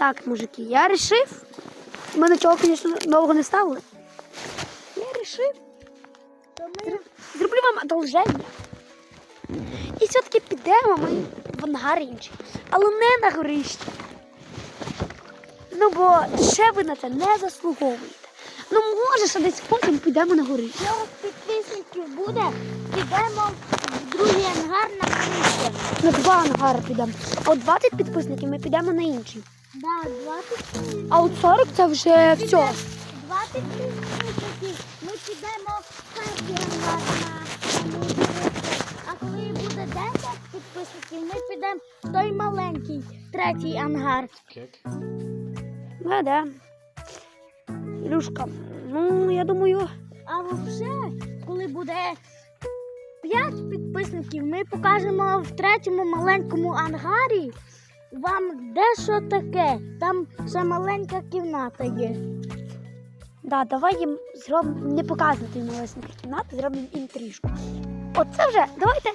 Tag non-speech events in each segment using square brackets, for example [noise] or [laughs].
Так, мужики, я решив. Ми нічого, звісно, нового не ставили. Я решив. Ми Зроблю вам одолження. І все-таки підемо ми в ангар інший. Але не на горище. Ну, бо ще ви на це не заслуговуєте. Ну, може, ще десь потім підемо на горище. 40 підписників буде, підемо в другий ангар на місце. На два ангари підемо. А от 20 підписників ми підемо на інший. Да, 20 А от 40 це вже все. 20 підписників ми підемо перший ангар на. А коли буде 10 підписників, ми підемо в той маленький третій ангар. Ну, да. Ілюшка, ну, я думаю, А взагалі, коли буде 5 підписників, ми покажемо в третьому маленькому ангарі вам дещо таке. Там ще маленька кімната є. да, давай їм зробимо не показувати їм малесенькі кімнати, зробимо інтрижку. Оце вже, давайте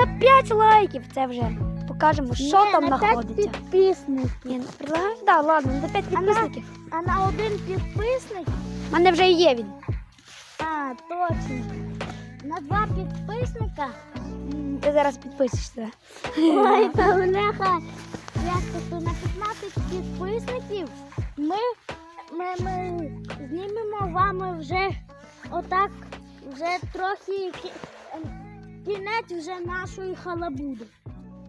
на 5 лайків це вже покажемо, що Ні, там на 5 знаходиться. підписників. Ні, предлагаю? Да, ладно, на 5 А на- А на один підписник, У мене вже є він. а, точно. На два підписника. Ти зараз підписишся. Ой, [laughs] та бляха. Як то на 15 підписників ми, ми, ми знімемо вам вже отак, вже трохи ем, кінець вже нашої халабуди.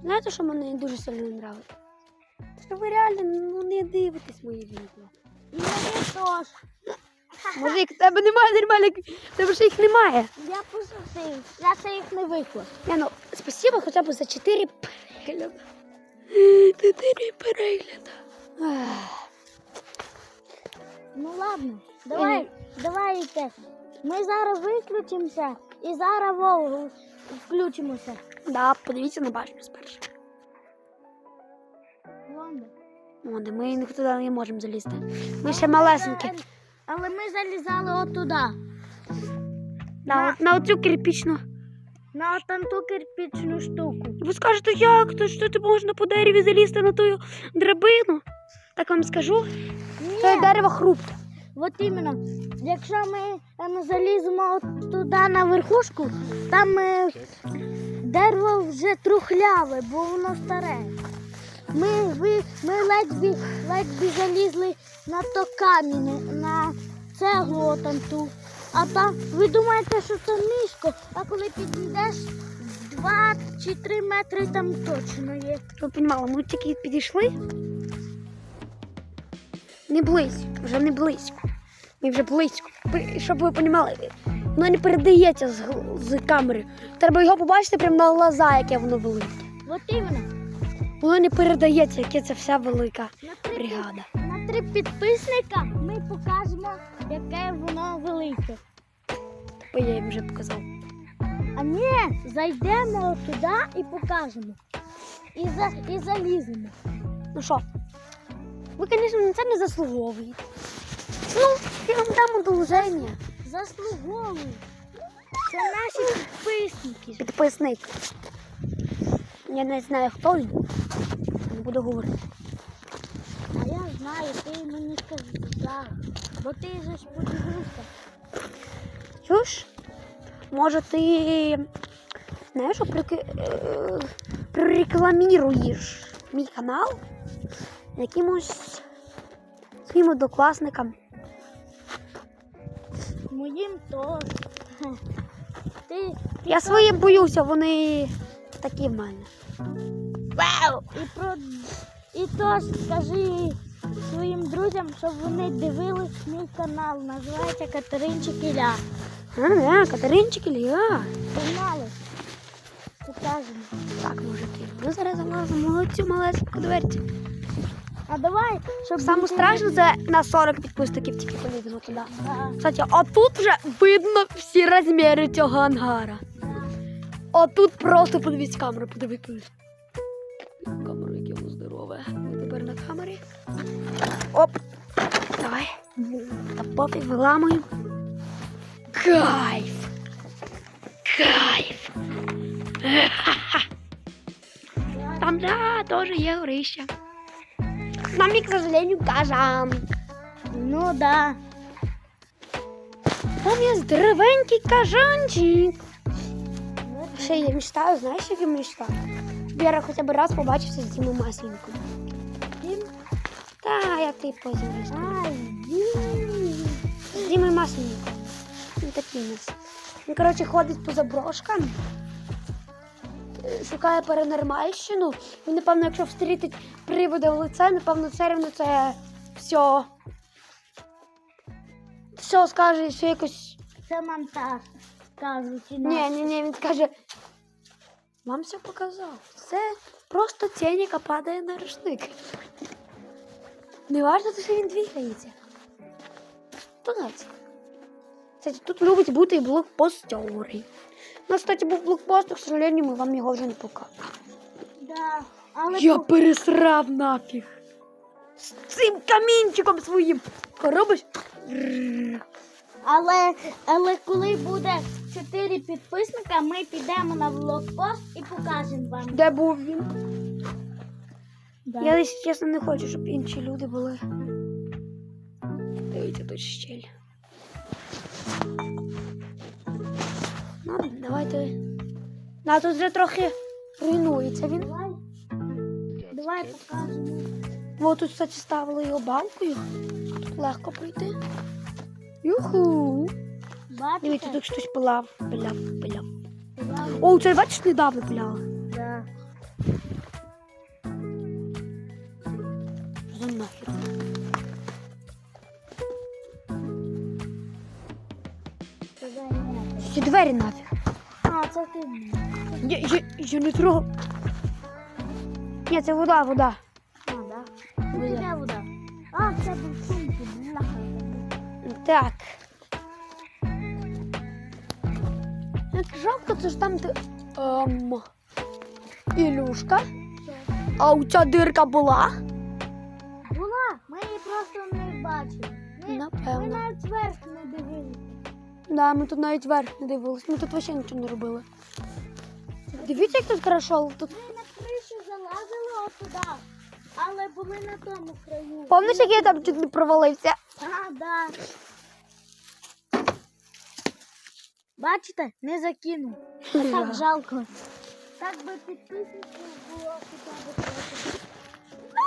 Знаєте, що мені дуже сильно не подобається? Що ви реально ну, не дивитесь мої відео. І мені теж. [laughs] Мужик, в тебе немає нормальних, в тебе ж їх немає. Я пошутив, я це їх не виклав. Я, ну, спасибо хоча б за 4 перегляди. [gasps] 4 перегляди. Ах. [sighs] Ну ладно, давай, давайте. Ми зараз виключимося і зараз Вову включимося. Да, подивіться на башню спершу. Ладно. О, де ми туди не можемо залізти. Ми ще малесенькі. Але ми залізали отуда, Да, на оцю кирпічну. на отанту кирпічну штуку. Ви скажете, як то що ти можна по дереві залізти на ту драбину? Так вам скажу, це дерево хрупке. от іменно, якщо ми ем, заліземо от туди на верхушку, там е, дерево вже трухляве, бо воно старе. Ми, ви, ми ледве, ледве залізли на то камінь, на цеглу отанту. А там, ви думаєте, що це низько, а коли підійдеш, два чи три метри там точно є. Ви розуміли, ми тільки підійшли. Не близько, вже не близько. Ми вже близько. Щоб ви розуміли, воно не передається з, з камери. Треба його побачити прямо на глаза, яке воно велике. От іменно. Воно не передається, яке це вся велика бригада. на три підписника ми покажемо, яке воно велике. Бо я їм вже показав. А ні, зайдемо туди і покажемо. І, за, і заліземо. Ну що? Ви, звісно, на це не заслуговуєте. Ну, я вам дам одолження. Заслуговуємо. Це наші підписники. Підписник. Я не знаю, хто він. Не буду говорити. А я знаю, ти мені сказав. Бо ти же ж подивився. Чуєш? Може, ти знаєш, що прик... е, мій канал якимось своїм однокласникам. Моїм. Хе. Ти Я своїм боюся, вони такі в мене. Вау! І про і то скажи своїм друзям, щоб вони дивились мій канал. Називається Катеринчик Ілля. А, да, Катеринчик Ілля. Погнали. Покажемо. Так, мужики, ми зараз залазимо в цю малесеньку дверцю. А давай, щоб Саме страшно це на 40 підписників тільки поліземо туди. Кстати, а тут вже видно всі розміри цього ангара. А тут просто подивіться камеру, подиви, подивись. Камера, яке воно здорове. Ми тепер на камері. Оп. Давай. Та пофіг виламуємо. Кайф. Кайф. [laughs] Там, да, теж є горище. с нами, к сожалению, кажан. Ну да. Там є здоровенький кажанчик. Ще я мечтаю, знаєш, як я мечтаю? Щоб я хоча б раз побачився з Дімою Масленником. Та, я ти потім розкажу. З Дімою Масленником. Він такий у нас. Він, коротше, ходить по заброшкам, шукає паранормальщину. Він, напевно, якщо встрітить привода в лице, напевно, все рівно це все. Все скаже, що якось. Це монтаж. Кажуть, і Ні, ні, ні, він скаже. Вам все показав. Це просто тінь, яка падає на рушник. Не важно, що він двигається. Так. Кстати, тут любить бути і блокпостери. У нас, кстати, був блокпост, к сожалению, ми вам його вже не покажемо. Да. Але Я по- пересрав нафіг. З цим камінчиком своїм. Робиш? Але, але коли буде 4 підписника, ми підемо на блокпост і покажемо вам. Де був він? Да. Я, якщо чесно, не хочу, щоб інші люди були. Дивіться, тут щель. Ну, давайте. На тут вже трохи руйнується він. Давай, давай покажемо. О, тут, кстати, ставили його балкою. Тут легко пройти. Юху. Дивіться, тут пилав, пиляв, пиляв. Да. О, це бачиш, недавно пиляли. Да. За. Ці двері нафіг. А, це ти. Я, я, я не трогав. Ні, це вода, вода. А, да. Вода? А, це сумки, бляха. Так. Як жалко, це ж там де. Ем, Ілюшка. А у ця дирка була? Була, ми її просто не бачили. Ми, ми Напевно. навіть зверху не дивилися. Да, ми тут навіть верх не дивились. Ми тут взагалі нічого не робили. Дивіться, як тут хорошо. Тут... Ми на кришу залазили отуди, але були на тому краю. Пам'ятаєш, як я там чуть не провалився? А, да. Бачите, не закинув. А так жалко. Так би підписників було хоча б.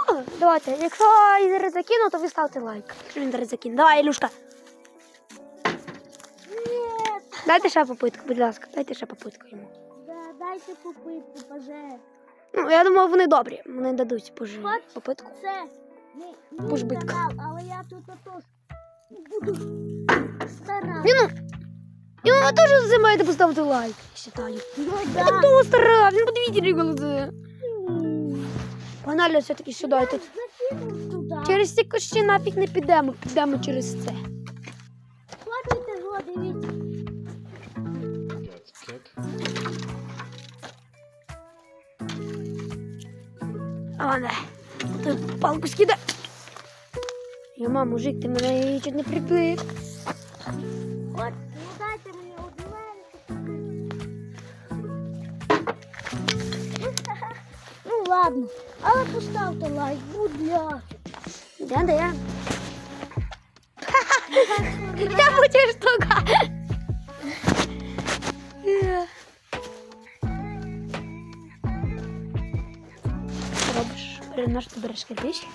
Ну, давайте, якщо я зараз закину, то ви ставте лайк. Якщо він. Давай, Ілюшка. Ні, Дайте ще попитку, будь ласка, дайте ще попитку йому. да, дайте попитку, поже. Ну, я думаю, вони добрі. Вони дадуть пожи. Хоч попитку. Це мій, мій канал, але я тут отож буду старатися. Він, і ви теж за маєте поставити лайк, я вважаю. Ну Я да. того старав, він подивіться голоси. Погнали все-таки сюди. Тут. Закинув туди. Через ці кущі нафіг не підемо, підемо через це. Хочете його, дивіться. А, не. Тут палку скида. Йома, мужик, ти мене чуть не прибив. Ладно, але поставте лайк, будь ласка. Де, де? Де буде штука? Робиш? Наш ти береш кирпич?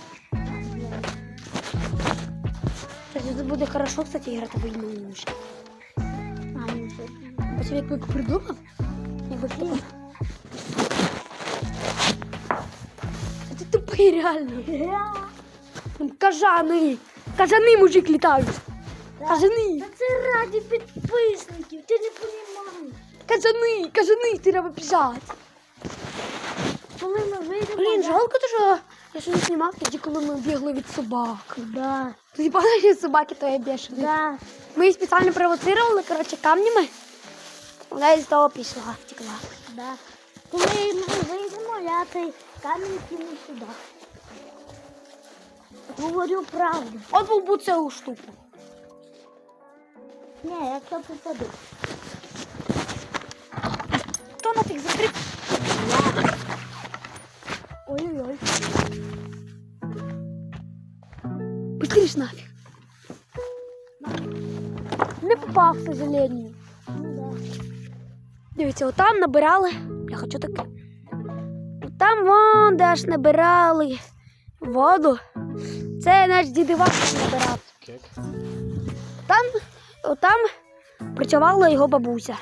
Кстати, тут буде хорошо, кстати, грати в одиночку. А, ну що? Бачив, як придумав? Як Вик придумав. Реально. Кажани. Кажани, мужик, літають. Кажани. Та це раді підписників, ти не розумієш. Кажани, кажани, треба біжати. Коли ми вийдемо... Блін, жалко, то, що я ще не знімав тоді, коли ми бігли від собак. Да, Тоді пам'ятаєш, собаки то я бішені. да. Ми її спеціально провоцировали, коротше, камнями. Вона із того пішла, втекла. Да. Коли ми вийдемо, я цей камінь кину сюди. Говорю правду. От був би цю штуку. Ні, якщо попаду. Хто нафіг закрив? Ой-ой-ой. Кириш нафіг. Не попав, к сожалению. Ну да. Дивіться, отам набирали. Я хочу таке. Там вон де аж набирали воду. Це наш дідивак набирав. Там, там працювала його бабуся,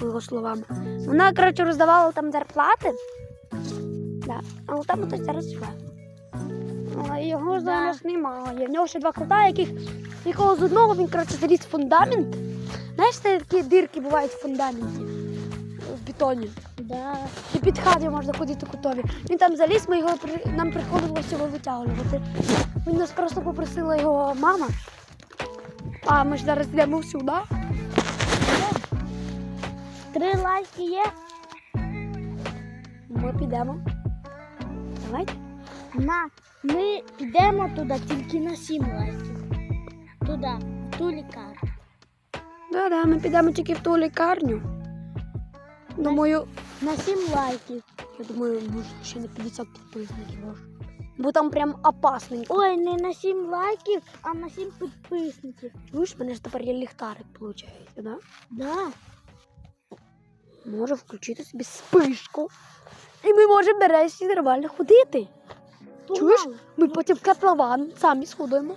по його словам. Вона, коротше, роздавала там зарплати. Да. Але там хтось зараз живе. А його Да. зараз немає. В нього ще два кота, яких якого з одного він, коротше, заліз фундамент. Знаєш, це такі дирки бувають в фундаменті в. Да. І під хатою можна ходити котові. Він там заліз, ми його при- нам приходилося його витягувати. Він нас просто попросила його мама. А ми ж зараз йдемо сюди. Три лайки є. Ми підемо. Давайте. На, ми підемо туди тільки на сім лайків. Туди, в ту лікарню. Да-да, ми підемо тільки в ту лікарню. Думаю, На сім лайків. я думаю, може ще на 50 підписників. може. Бо там прям опасненько. Ой, не на сім лайків, а на сім підписників. Чуєш, в мене ж тепер є ліхтарик, виходить, да? Да. Може включити собі спишку. І ми можемо нарешті нормально ходити. Чуєш? Ми потім в котлован самі сходимо.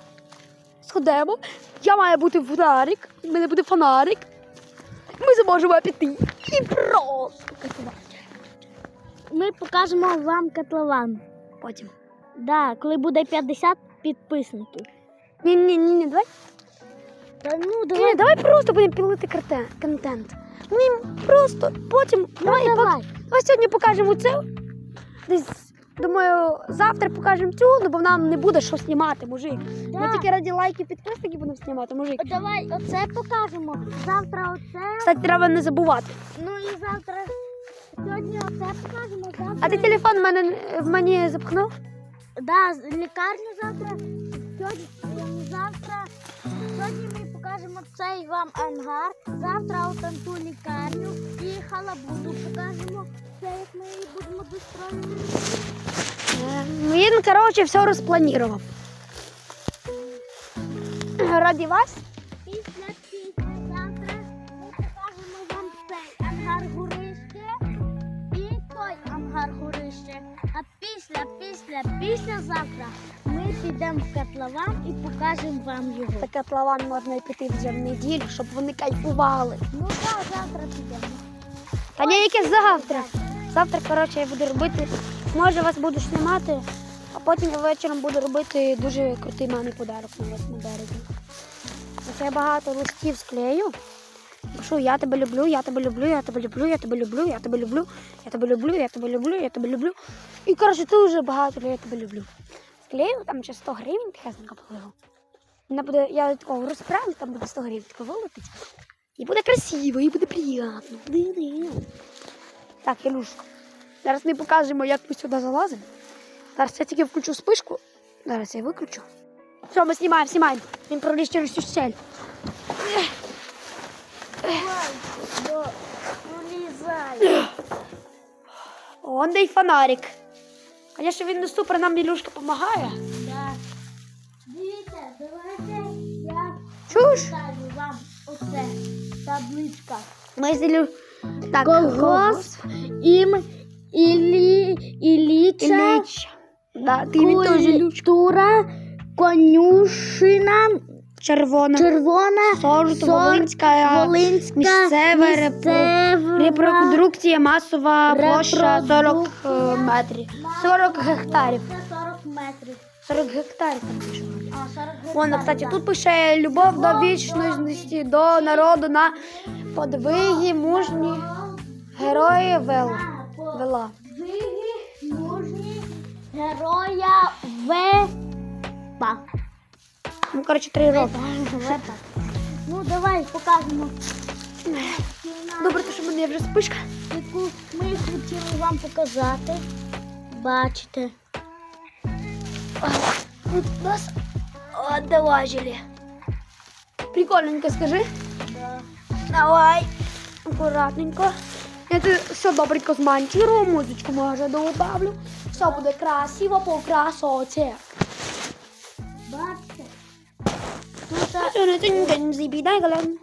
Сходимо. Я маю бути фонарик, в мене буде фонарик. Ми зможемо піти. І просто котлован. Ми покажемо вам котлован. Потім. Да, коли буде 50 підписників. Ні, ні, ні, ні, давай. Та ну Ні, давай. давай просто будемо пілити контент. Ми просто потім. Давай, Ну, пок- давай. давай сьогодні покажемо це. Десь, думаю, завтра покажемо цю, ну бо нам не буде що знімати, мужик. Ми тільки раді лайків підписників будемо знімати, мужик. О, Давай оце покажемо. Завтра оце. Кстати, треба не забувати. Ну і завтра. Сьогодні оце покажемо. Завтра. А ти телефон в мене в мені запхнув? Да, лікарню завтра. Сьогодні, завтра. Сьогодні ми покажемо цей вам ангар. Завтра отам ту лікарню і халабуду покажемо. Це як ми її будемо достроювати. Він, коротше, все розпланував. Раді вас? Після після завтра ми покажемо вам цей ангар горище і той ангар горище. А після, після, після завтра підемо в котлован і покажемо вам його. Таке котлован можна піти вже в неділю, щоб вони кайфували. Ну так, завтра підемо. Та ні, яке завтра. Завтра, коротше, я буду робити. Може, вас буду знімати, а потім я вечором буду робити дуже крутий мамі подарок на 8 березня. Оце я багато листів склею. Пишу, я тебе люблю, я тебе люблю, я тебе люблю, я тебе люблю, я тебе люблю, я тебе люблю, я тебе люблю, я тебе люблю. І коротше, дуже багато я тебе люблю. Склею там ще 100 гривень, тихесенько положу. Вона буде, я такого розправлю, там буде 100 гривень тако вилетить. І буде красиво, і буде приємно. Так, Ілюшка. Зараз ми покажемо, як ми сюди залазимо. Зараз я тільки включу спишку. Зараз я виключу. Все, ми знімаємо, знімаємо. Він проліз через цю щель. Пролізай. Он де й фонарик. Звісно, він не супер, нам Ілюшка допомагає. Да. Дивіться, давайте я Чуєш? ставлю вам оце табличка. Ми з Ілю... Так, Колгосп ім Ілі, Іліча Ілліч. Да, ти він теж Ілючка. культура конюшина Червона. червона Сорт, сорт, Волинська, Волинська місцева місцева репродукція, масова площа 40 е, метрів. 40 гектарів. Це 40 метрів. 40 гектарів там пише. А, 40 Вон, гектарів, кстати, тут пише любов до вічності, до народу на подвиги мужні герої вел. Да, вела. подвиги мужні героя Вепа. Ну, коротше, три роки. Ну, давай покажемо. Добре, то що в мене вже спишка. яку ми хотіли вам показати. Бачите. Тут у нас одолажили. Прикольненько, скажи. Да. Давай. Акуратненько. Я тут все добренько змонтирую, музичку може добавлю. Все буде красиво по красоті.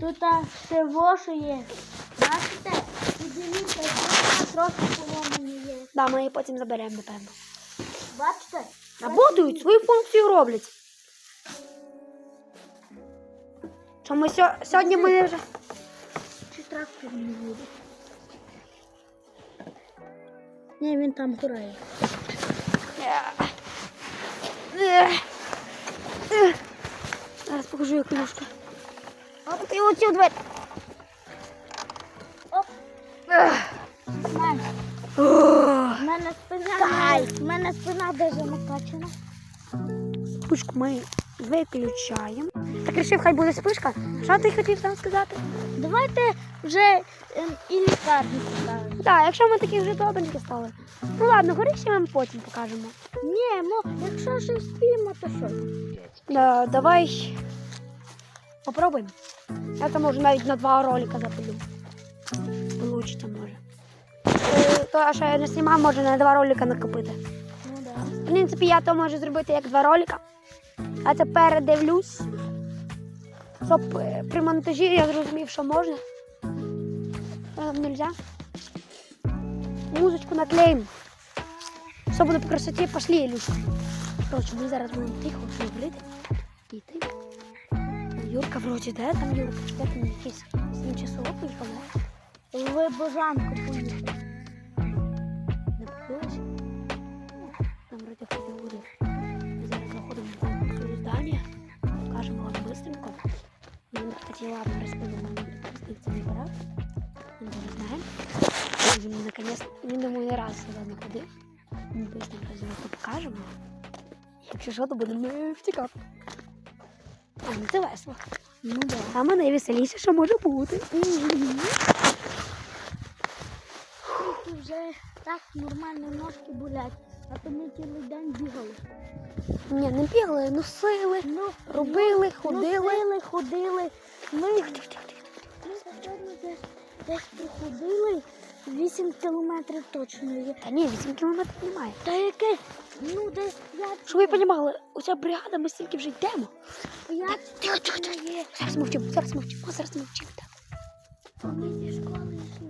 Тут, тут ще воші є. Бачите? Подивіться, тут трохи поломані є. Да, ми її потім заберемо, напевно. Бачите? Работають, свою функцію роблять. Що ми сьо... сьогодні ми вже. Чи трактор не буде? Ні, він там грає. Зараз покажу, як клюшка. Оп, і оцю двері. Оп, в мене спина, в мене спина дуже накачана. Спишку ми виключаємо. Так рішив, хай буде спишка. Що ти хотів там сказати? Давайте вже ем, і лікарню поставимо. Так, якщо ми такі вже добренькі стали. Ну ладно, горіше ми потім покажемо. Ні, ну якщо щось спіємо, то що? Да, давай попробуємо. Я там можу навіть на два ролика запилю. Получиться може. Е, То, що я не знімав, може на два ролика накопити. Ну да. В принципі, я то можу зробити як два ролика. А тепер дивлюсь, щоб е, при монтажі я зрозумів, що можна. Нам нельзя. Музичку наклеїмо. Все буде по красоті, пошли, Ілюшка. Коротше, ми зараз будемо тихо говорити. Йти. Юрка вроді, де там Юрка? Де там якийсь з тимчасово поїхав, да? Ви божанку поїхали. Не покрилося? Там вроде хотів буде. Зараз заходимо в цю здання, покажемо вам быстренько. Він хотіла розповідати, нам це не брав. Якщо що, то будемо втікати. А, ну це весело. Ну да. Саме найвеселіше, що може бути. Тут вже так нормально ножки болять, а то ми цілий день бігали. Ні, не бігли, носили, Ну, робили, ходили. Носили, ходили. Ми, ми сьогодні десь, десь проходили 8 кілометрів точно є. Та ні, 8 кілометрів немає. Та яке? Ну, десь 5 Щоб ви розуміли, оця бригада, ми стільки вже йдемо. П'ять Тихо, тихо, тихо. Зараз мовчимо, зараз мовчимо, зараз мовчимо. Так. А зі школи йшли.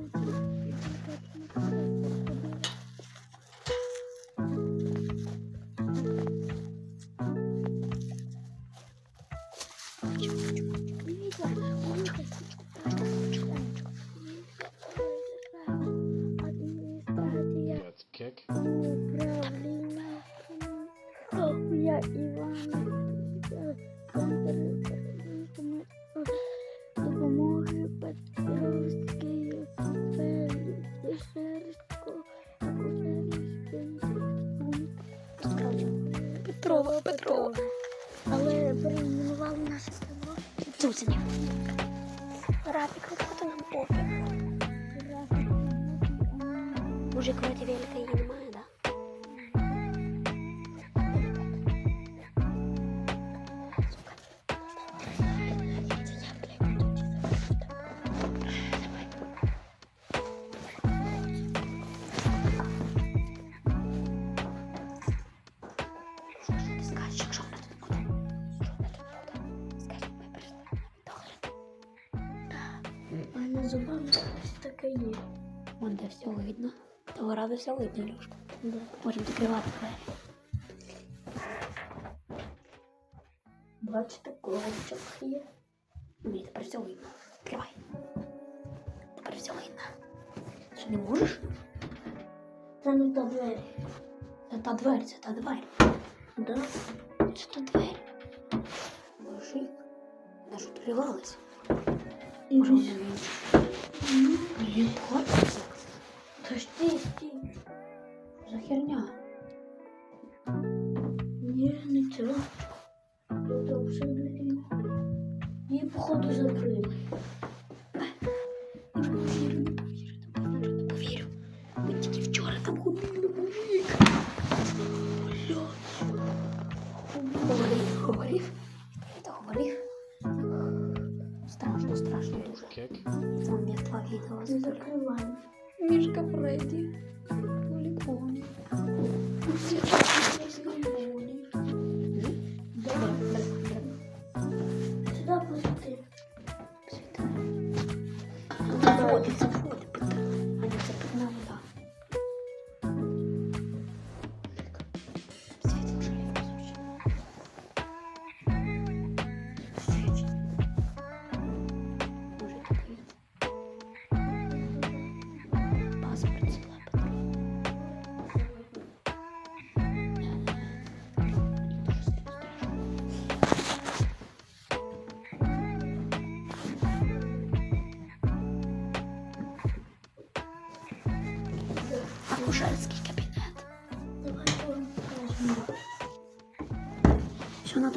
все видно. Того ради все видно, Люшка. Да. Можемо закривати двері. Бачите, ковчик є. Мені тепер все видно. Відкривай. Тепер все видно. Що не можеш? Це не та двері. Це та двері, це та двері. Да? Це та двері. Боже, вона ж відкривалась. І Може, ось. вона не Блін, хочеться. Та ж ти, стій. За херня. Ні, не цього. Добре, вже. Її, походу, закрили.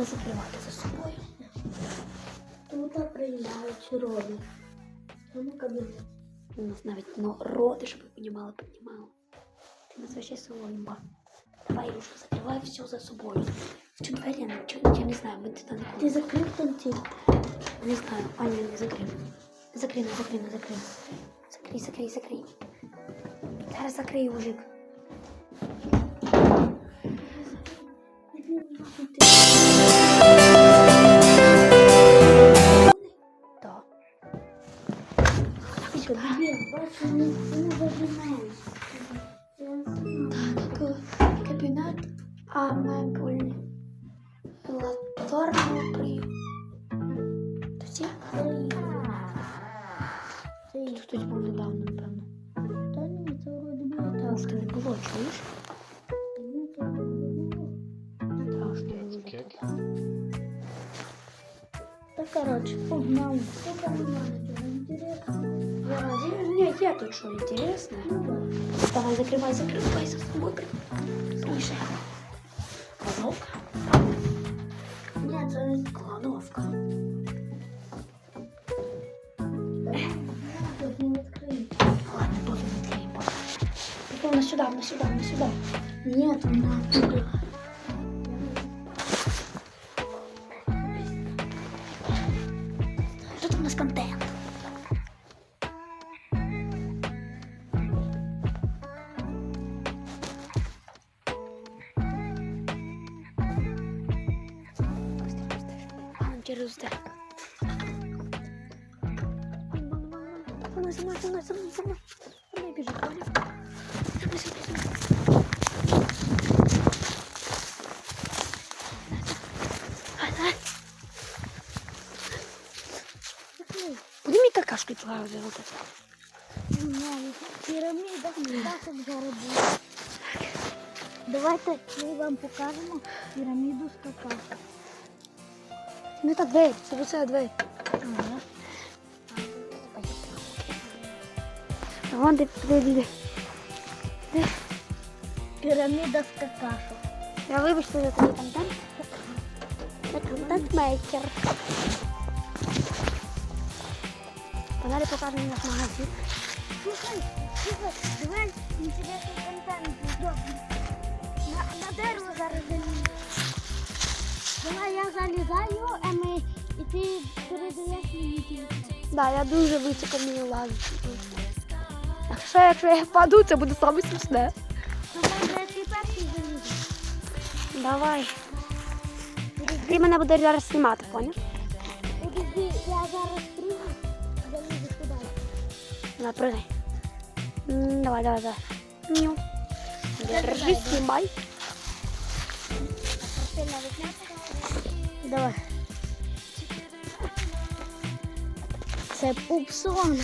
Треба закривати за собою? Тут. Тому кабінет. У нас навіть ну, роди, щоб ви понімали, піднімали. Ти нас вообще соломба. Давай, Ілюша, закривай все за собою. В цю двері я я не знаю, ми туди не закрив там ті? Не знаю, а не не закрий, не закрий. Закрий, закрий, закрий. Зараз закрий, мужик. Так. Кабінет, бачу, не не. Так, кабінет амебуль. Латорного прийому. Тоді? Це Тут хтось був недавно, напевно. Та ні, це вроді би так. Може, не було, чуєш? Було. Страшно дуже. Кек? Та коротше, погнали. Що там у мене? Це інтересно. Я надеюсь, нет, я тут что интересно. Давай, закрывай, закрывай за собой. Слушай. Кладовка? Ні, це не Кладовка. тут не відкриється. Ладно, потом откроем. Потом на сюда, на сюда, на сюда. Ні, то вона туди. какашки плавати? Ні, Піраміда так заробила. Давайте ми вам покажемо піраміду з какао. Не та двері, це оце двері. Ага. Вон де, де, де, де. Піраміда з какашок. Я вибачте за такий контент. Це контент-мейкер. Погнали покажемо наш магазин. Слухай, слухай, давай інтересний контент зробимо. На, на дерево зараз залізу. Давай я залізаю, а ми і ти передаєш мені телефон. Да, я дуже високо вмію лазити. Якщо, якщо я впаду, це буде саме смішне. То ти перший. Давай. Ти мене будеш зараз знімати, поняв? Давай, прыгай. Давай, давай, давай. Ню. Держи, снимай. Давай. Це пупсон.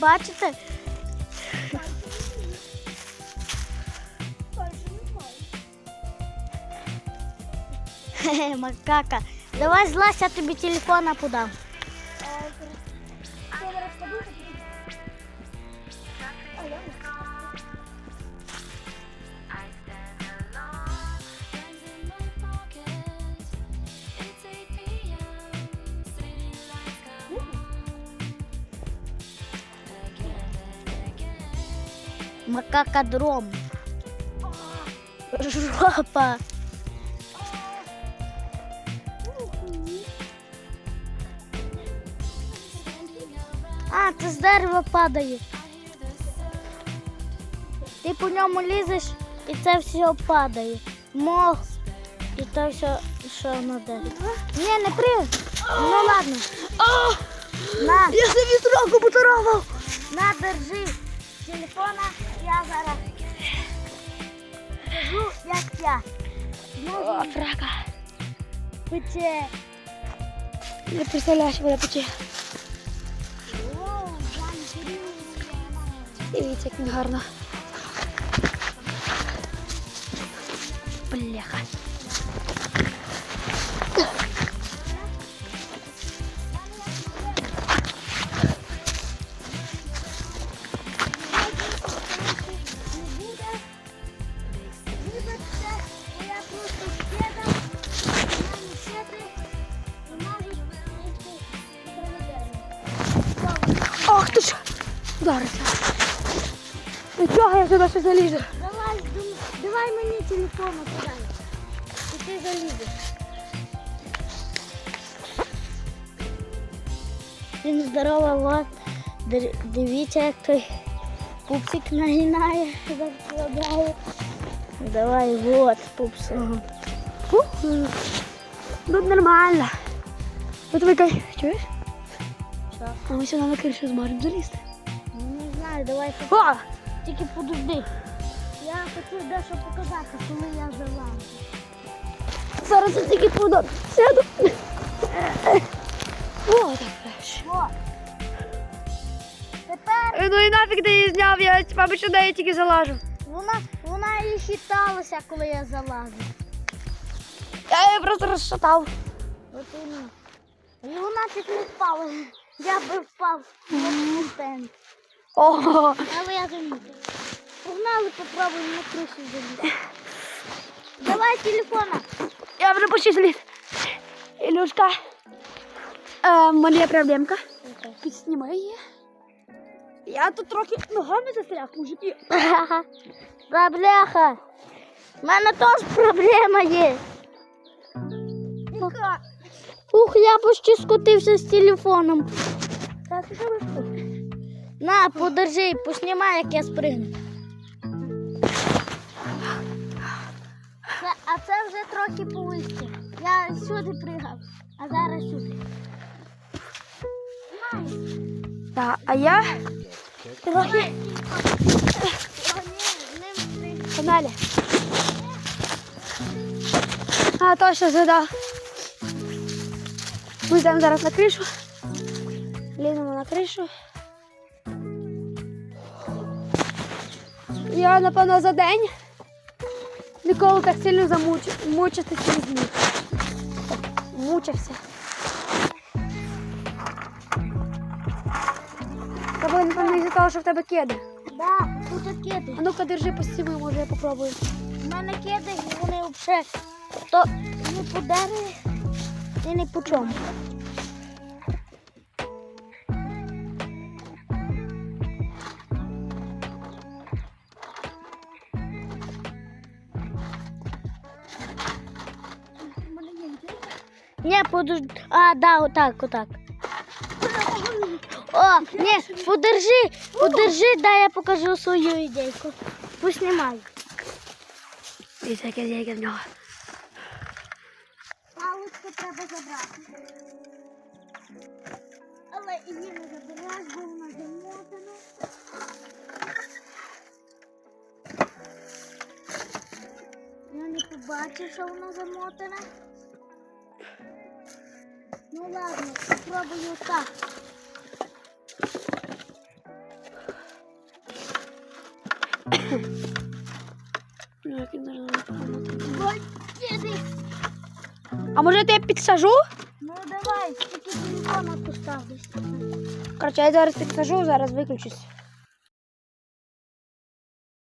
Бачите? Макака. Давай злазь, я тобі телефона подам. Макака дром. Жопа. А, це з дерева падає. Ти по ньому лізеш і це все падає. Мох і то все, що на дереві. Ні, не при. Ну ладно. На, я собі сроку поцарапав. на, держи телефона, я зараз скажу, як я. О, фрака. пече. Не представляєш, мене пече. Дивіться, як він гарно. Бляха. Вибачте, я просто скидав, Нічого, я сюди ще залізу. Давай, давай мені телефон подай. І ти залізеш. Всім здорово, вот. Дивіться, як той пупсик нагинає, закладає. Давай, вот, пупсик. Фух. Тут нормально. Тут викай. Чуєш? Що? А ми сюди на кришу зможемо залізти. Ну, Не знаю, давай О! Тільки подожди. Я хочу дещо показати, коли я залазу. Зараз я тільки подам. Сяду. О, так. Тепер Ну і нафіг ти її зняв, я, мабуть, сюди я тільки залажу. вона, вона і хиталася, коли я залазив. Я її просто розшатав. От іменно. І вона чуть не впала. Я би впав в стенд. Ого. Але я замітив. Погнали, попробуємо на кришу залізти. Давай телефона. Я вже почти заліз. Ілюшка. Е, є проблемка. Підснімай її. Я тут трохи ногами застряг, мужики. Да бляха. У мене теж проблема є. Ух, я почти скотився з телефоном. Так, що ви? На, подержи, поснімай, як я спригну. Це, а це вже трохи повище. Я сюди пригав, а зараз сюди. Так, а я трохи погнали. А, точно згадав. Ми йдемо зараз на кришу. Ліземо на кришу. Я, напевно, за день ніколи так сильно замучу, мучитися не зміг. Мучився. Буде, напевно, із-за того, що в тебе кеди. Да, тут киди. А ну-ка, держи постійно, може я попробую. У мене киди, і вони взагалі то не по дереві і не по чому. Ні, подожди. А, да, отак, отак. О, не, подержи, подержи, дай я покажу свою ідейку. Пусть Дивіться, яке яке в нього. Підсажу? Ну давай, тільки телефон поставлюсь. Короче, я зараз підсажу, зараз виключусь.